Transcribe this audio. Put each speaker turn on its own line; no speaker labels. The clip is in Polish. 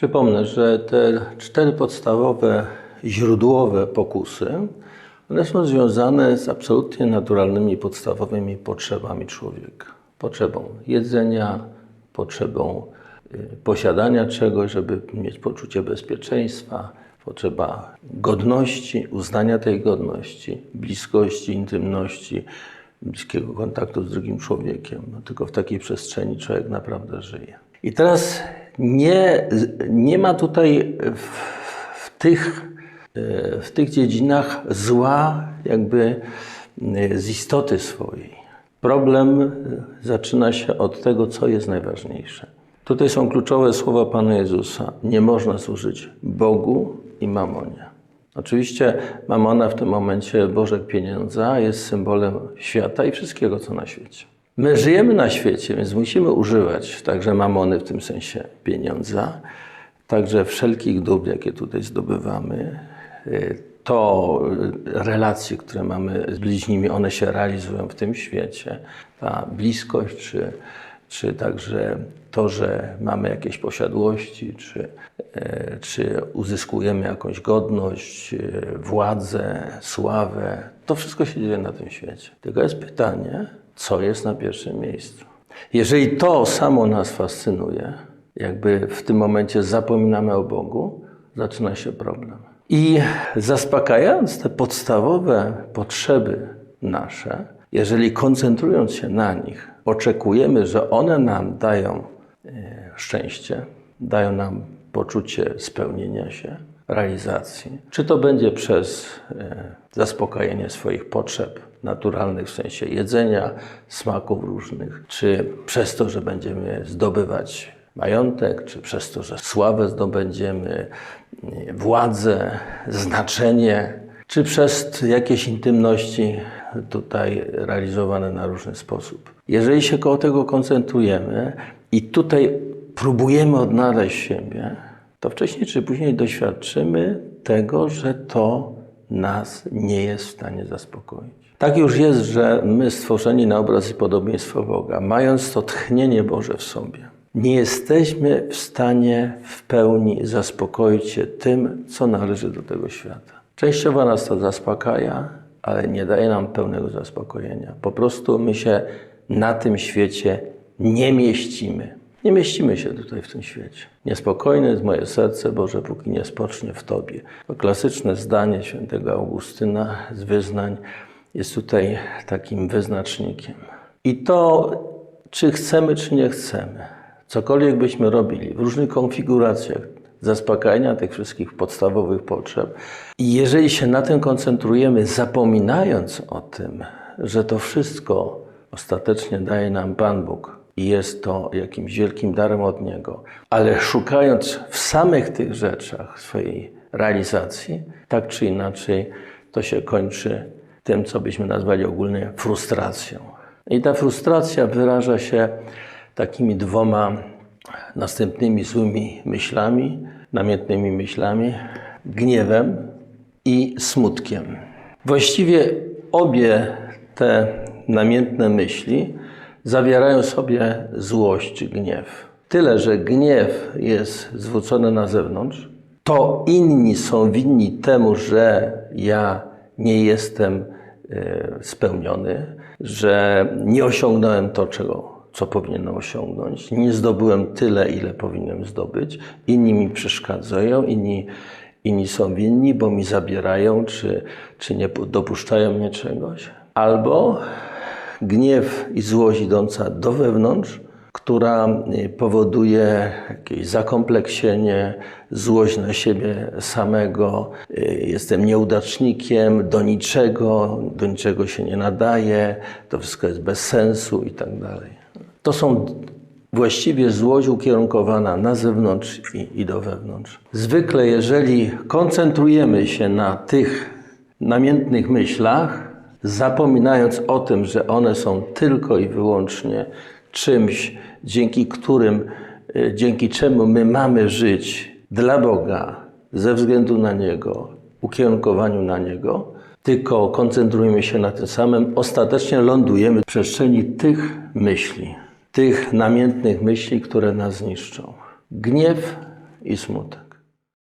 Przypomnę, że te cztery podstawowe źródłowe pokusy, one są związane z absolutnie naturalnymi, podstawowymi potrzebami człowieka. Potrzebą jedzenia, potrzebą y, posiadania czegoś, żeby mieć poczucie bezpieczeństwa, potrzeba godności, uznania tej godności, bliskości, intymności, bliskiego kontaktu z drugim człowiekiem. No, tylko w takiej przestrzeni człowiek naprawdę żyje. I teraz nie, nie ma tutaj w, w, tych, e, w tych dziedzinach zła jakby e, z istoty swojej. Problem e, zaczyna się od tego, co jest najważniejsze. Tutaj są kluczowe słowa Pana Jezusa. Nie można służyć Bogu i mamonie. Oczywiście mamona w tym momencie, Bożek pieniądza, jest symbolem świata i wszystkiego, co na świecie. My żyjemy na świecie, więc musimy używać także mamony, w tym sensie pieniądza, także wszelkich dóbr, jakie tutaj zdobywamy. Y, To y, relacje, które mamy z bliźnimi, one się realizują w tym świecie. Ta bliskość, czy, czy także to, że mamy jakieś posiadłości, czy, e, czy uzyskujemy jakąś godność, władzę, sławę, to wszystko się dzieje na tym świecie. Tylko jest pytanie, co jest na pierwszym miejscu. Jeżeli to samo nas fascynuje, jakby w tym momencie zapominamy o Bogu, zaczyna się problem. I zaspokajając te podstawowe potrzeby nasze, jeżeli koncentrując się na nich, oczekujemy, że one nam dają e, szczęście, dają nam poczucie spełnienia się, realizacji, czy to będzie przez e, zaspokojenie swoich potrzeb naturalnych w sensie jedzenia, smaków różnych, czy przez to, że będziemy zdobywać majątek, czy przez to, że sławę zdobędziemy, władzę, znaczenie, czy przez jakieś intymności tutaj realizowane na różny sposób. Jeżeli się koło tego koncentrujemy i tutaj próbujemy odnaleźć siebie, to wcześniej czy później doświadczymy tego, że to nas nie jest w stanie zaspokoić. Tak już jest, że my stworzeni na obraz i podobieństwo Boga, mając to tchnienie Boże w sobie, nie jesteśmy w stanie w pełni zaspokoić się tym, co należy do tego świata. Częściowo nas to zaspokaja, ale nie daje nam pełnego zaspokojenia. Po prostu my się na tym świecie nie mieścimy. Nie mieścimy się tutaj w tym świecie. Niespokojne jest moje serce, Boże, póki nie spocznie w Tobie. To klasyczne zdanie świętego Augustyna z wyznań jest tutaj takim wyznacznikiem. I to, czy chcemy, czy nie chcemy, cokolwiek byśmy robili w różnych konfiguracjach, zaspokajania tych wszystkich podstawowych potrzeb. I jeżeli się na tym koncentrujemy, zapominając o tym, że to wszystko ostatecznie daje nam Pan Bóg i jest to jakimś wielkim darem od Niego, ale szukając w samych tych rzeczach swojej realizacji, tak czy inaczej, to się kończy tym, co byśmy nazwali ogólnie frustracją. I ta frustracja wyraża się takimi dwoma następnymi złymi myślami, namiętnymi myślami, gniewem i smutkiem. Właściwie obie te namiętne myśli zawierają sobie złość gniew. Tyle, że gniew jest zwrócony na zewnątrz, to inni są winni temu, że ja nie jestem e, spełniony, że nie osiągnąłem to, czego co powinienem osiągnąć. Nie zdobyłem tyle, ile powinienem zdobyć. Inni mi przeszkadzają, inni, inni są winni, bo mi zabierają, czy, czy nie dopuszczają mnie czegoś. Albo gniew i złość idąca do wewnątrz, która y, powoduje jakieś zakompleksienie, złość na siebie samego. Y, Jestem nieudacznikiem, do niczego, do niczego się nie nadaje, to wszystko jest bez sensu i tak dalej. To są właściwie złość ukierunkowana na zewnątrz i, i do wewnątrz. Zwykle, jeżeli koncentrujemy się na tych namiętnych myślach, zapominając o tym, że one są tylko i wyłącznie czymś, dzięki którym, e, dzięki czemu my mamy żyć dla Boga, ze względu na Niego, ukierunkowaniu na Niego, tylko koncentrujemy się na tym samym, ostatecznie lądujemy w przestrzeni tych myśli, tych namiętnych myśli, które nas zniszczą. Gniew i smutek.